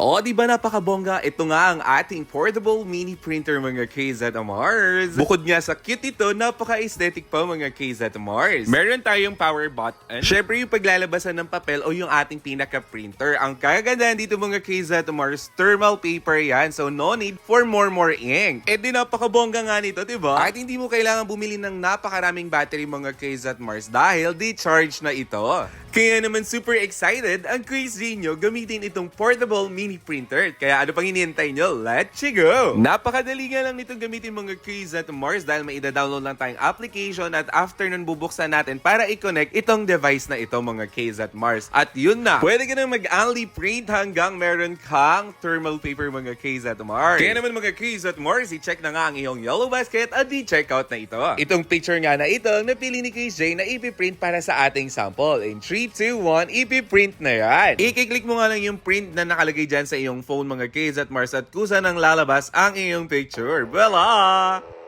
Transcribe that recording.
O, di ba napakabongga? Ito nga ang ating portable mini printer mga KZ Mars. Bukod nga sa cute ito, napaka-aesthetic pa mga KZ Mars. Meron tayong power button. Syempre yung paglalabasan ng papel o yung ating pinaka-printer. Ang kagandahan dito mga KZ Mars, thermal paper yan. So no need for more more ink. Eh di napakabongga nga nito, di ba? At hindi mo kailangan bumili ng napakaraming battery mga KZ Mars dahil di-charge na ito. Kaya naman super excited ang Crazy nyo gamitin itong portable mini printer. Kaya ano pang hinihintay nyo? Let's go! Napakadali nga lang nitong gamitin mga Crazy at Mars dahil may download lang tayong application at after nun bubuksan natin para i-connect itong device na ito mga Crazy at Mars. At yun na, pwede ka na mag-only print hanggang meron kang thermal paper mga Crazy at Mars. Kaya naman mga Crazy at Mars, i-check na nga ang iyong yellow basket at i-check out na ito. Itong picture nga na ito ang napili ni Chris J na ipiprint para sa ating sample. In 3, 2, 1, ipiprint na yan. I-click mo nga lang yung print na nakalagay dyan sa iyong phone mga kids at Mars at kusa nang lalabas ang iyong picture. Voila!